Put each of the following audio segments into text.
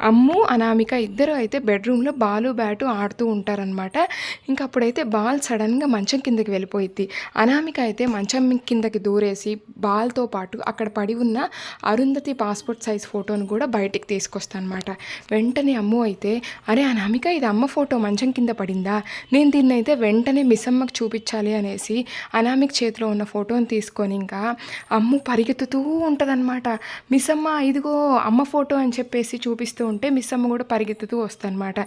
అమ్ము అనామిక ఇద్దరు అయితే బెడ్రూమ్లో బాలు బ్యాటు ఆడుతూ ఉంటారనమాట ఇంకా అప్పుడైతే బాల్ సడన్గా మంచం కిందకి వెళ్ళిపోయిద్ది. అనామిక అయితే మంచం కిందకి దూరేసి బాల్తో పాటు అక్కడ పడి ఉన్న అరుంధతి పాస్పోర్ట్ సైజ్ ఫోటోను కూడా బయటికి తీసుకొస్తానమాట వెంటనే అమ్ము అయితే అరే అనామిక ఇది అమ్మ ఫోటో మంచం కింద పడిందా? నేను దీన్ని అయితే వెంటనే మిస్సమ్మకు చూపించాలి అనేసి అనామిక చేతిలో ఉన్న ఫోటోని తీసుకొని ఇంకా అమ్ము పరిగెత్తుతూ ఉంటుందన్నమాట. మిస్ అమ్మ ఇదిగో అమ్మ ఫోటో అని చెప్పేసి చూపిస్తూ ఉంటే మిస్ అమ్మ కూడా పరిగెత్తుతూ వస్తుందన్నమాట.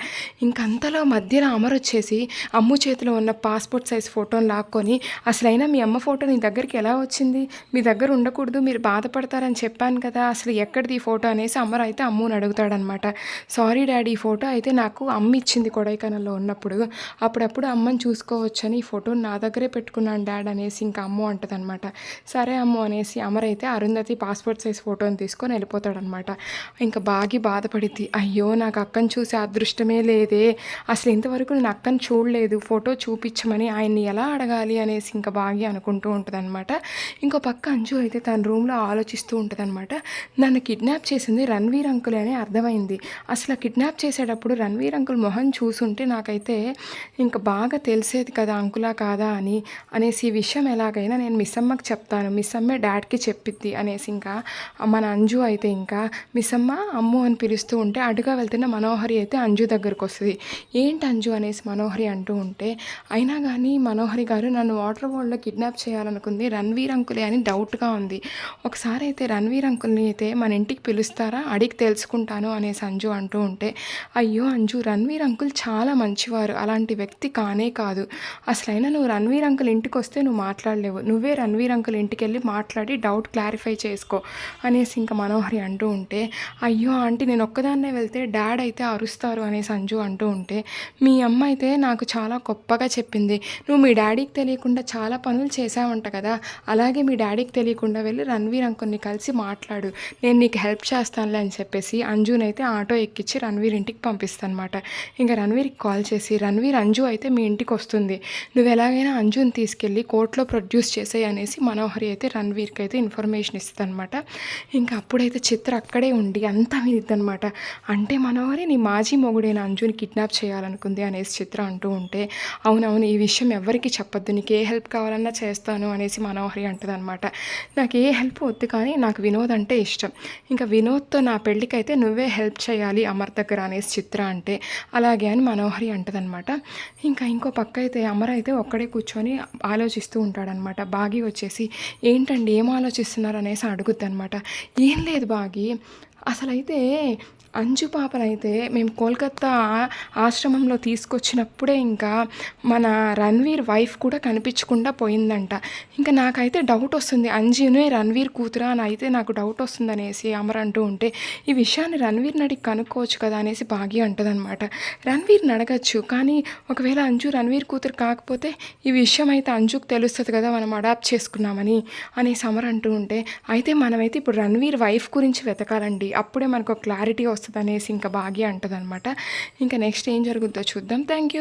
ఇంకంతలో మధ్యలో అమర్ వచ్చేసి అమ్ము చేతిలో ఉన్న పాస్పోర్ట్ సైజ్ ఫోటోని లాక్కొని అసలైనా మీ అమ్మ ఫోటో నీ దగ్గరికి ఎలా వచ్చింది? మీ దగ్గర ఉండకూడదు మీరు బాధపడతారని చెప్పాను కదా అసలు ఎక్కడిది ఈ ఫోటో? అనేసి అమ్మరు అయితే అమ్ముని అడుగుతాడనమాట సారీ డాడీ ఈ ఫోటో అయితే నాకు అమ్మ ఇచ్చింది కొడైకెనాల్లో ఉన్నప్పుడు. అప్పుడప్పుడు అమ్మని చూసుకోవచ్చని ఈ ఫోటోని నా దగ్గరే పెట్టుకున్నాను డాడ్ అనేసి ఇంకా అమ్మ అంటదనమాట సరే అమ్మ అనేసి అమర్ అయితే అరుంధతి పాస్పోర్ట్ సైజ్ ఫోటోని తీసుకొని వెళ్ళిపోతాడనమాట ఇంకా బాగా బాధపడి బాధపడిద్ది అయ్యో నాకు అక్కని చూసే అదృష్టమే లేదే. అసలు ఇంతవరకు నేను అక్కని చూడలేదు. ఫోటో చూపించమని ఆయన్ని ఎలా అడగాలి అనేసి ఇంకా బాగి అనుకుంటూ ఉంటుందన్నమాట. ఇంకో పక్క అంజు అయితే తన రూమ్లో ఆలోచిస్తూ ఉంటుందన్నమాట. నన్ను కిడ్నాప్ చేసింది రణ్వీర్ అంకుల్ అని అర్థమైంది. అసలు కిడ్నాప్ చేసేటప్పుడు రణ్వీర్ అంకుల్ మొహం చూసుంటే నాకైతే ఇంకా బాగా తెలిసేది కదా అంకులా కాదా అని అనేసి ఈ విషయం ఎలాగైనా నేను మిస్ అమ్మకి చెప్తాను. మిస్ అమ్మే డాడ్కి చెప్పిద్ది అనేసి ఇంకా మన అంజు అయితే ఇంకా మిస్ అమ్మ అమ్ము అని పిలుస్తూ ఉంటే అటుగా వెళ్తున్న మనోహరి అయితే అంజు దగ్గరకు వస్తుంది. ఏంటి అంజు అనేసి మనోహరి అంటూ ఉంటే అయినా కానీ మనోహరి గారు నన్ను వాటర్ వరల్డ్లో కిడ్నాప్ చేయాలనుకుంది. రణ్వీర్ అంకులే అని డౌట్గా ఉంది. ఒకసారి అయితే రణ్వీర్ అంకుల్ని అయితే మన ఇంటికి పిలుస్తారా? అడిగి తెలుసుకుంటాను అనేసి అంజు అంటూ ఉంటే అయ్యో అంజు రణ్వీర్ అంకుల్ చాలా మంచివారు. అలాంటి వ్యక్తి కానే కాదు. అసలైనా నువ్వు రణ్వీర్ అంకుల్ ఇంటికి వస్తే నువ్వు మాట్లాడలేవు. నువ్వే రణ్వీర్ అంకుల్ ఇంటికి వెళ్ళి మాట్లాడి డౌట్ క్లారిఫై చేసుకో అనేసి ఇంకా మనోహరి అంటూ ఉంటే అయ్యో ఆంటీ నేను ఒక్క ఒక్కదాన్నే వెళ్తే డాడ్ అయితే అరుస్తారు అనేసి అంజు అంటూ ఉంటే మీ అమ్మ అయితే నాకు చాలా గొప్పగా చెప్పింది. నువ్వు మీ డాడీకి తెలియకుండా చాలా పనులు చేసావంట కదా. అలాగే మీ డాడీకి తెలియకుండా వెళ్ళి రణ్వీర్ అంకుల్ని కలిసి మాట్లాడు. నేను నీకు హెల్ప్ చేస్తానులే అని చెప్పేసి అంజునైతే ఆటో ఎక్కించి రణ్వీర్ ఇంటికి పంపిస్తాను అనమాట ఇంకా రణ్వీర్కి కాల్ చేసి రణ్వీర్ అంజు అయితే మీ ఇంటికి వస్తుంది. నువ్వు ఎలాగైనా అంజుని తీసుకెళ్ళి కోర్టులో ప్రొడ్యూస్ చేసేయి అనేసి మనోహరి అయితే రణ్వీర్కి అయితే ఇన్ఫర్మేషన్ ఇస్తుంది అనమాట ఇంకా అప్పుడైతే చిత్ర అక్కడే ఉండి అంతా వినిద్దనమాట అంటే మనోహరి నీ మాజీ మొగుడైన అంజుని కిడ్నాప్ చేయాలనుకుంది అనేసి చిత్ర అంటూ ఉంటే అవునవును ఈ విషయం ఎవరికి చెప్పొద్దు. నీకు ఏ హెల్ప్ కావాలన్నా చేస్తాను అనేసి మనోహరి అంటదనమాట నాకు ఏ హెల్ప్ వద్దు కానీ నాకు వినోద్ అంటే ఇష్టం. ఇంకా వినోద్తో నా పెళ్ళికైతే నువ్వే హెల్ప్ చేయాలి అమర్ దగ్గర అనేసి చిత్ర అంటే అలాగే అని మనోహరి అంటదనమాట ఇంకా ఇంకో పక్క అయితే అమర్ అయితే ఒక్కడే కూర్చొని ఆలోచిస్తూ ఉంటాడనమాట బాగి వచ్చేసి ఏంటండి ఏం ఆలోచిస్తున్నారు? అనేసి అడుగుద్ది అనమాట ఏం లేదు బాగి అసలైతే అంజు పాపనైతే మేము కోల్కత్తా ఆశ్రమంలో తీసుకొచ్చినప్పుడే ఇంకా మన రణ్వీర్ వైఫ్ కూడా కనిపించకుండా పోయిందంట. ఇంకా నాకైతే డౌట్ వస్తుంది. అంజునే రణ్వీర్ కూతురా అని అయితే నాకు డౌట్ వస్తుంది అనేసి అమర్ అంటూ ఉంటే ఈ విషయాన్ని రణ్వీర్ నడికి కనుక్కోవచ్చు కదా అనేసి భాగ్య అంటదనమాట రణ్వీర్ని అడగచ్చు కానీ ఒకవేళ అంజు రణ్వీర్ కూతురు కాకపోతే ఈ విషయం అయితే అంజుకు తెలుస్తుంది కదా మనం అడాప్ట్ చేసుకున్నామని అనేసి అమర్ అంటూ ఉంటే అయితే మనమైతే ఇప్పుడు రణ్వీర్ వైఫ్ గురించి వెతకాలండి. అప్పుడే మనకు క్లారిటీ వస్తుంది. అనేసి ఇంకా భాగ్య అంటదనమాట ఇంకా నెక్స్ట్ ఏం జరుగుద్దో చూద్దాం. Thank you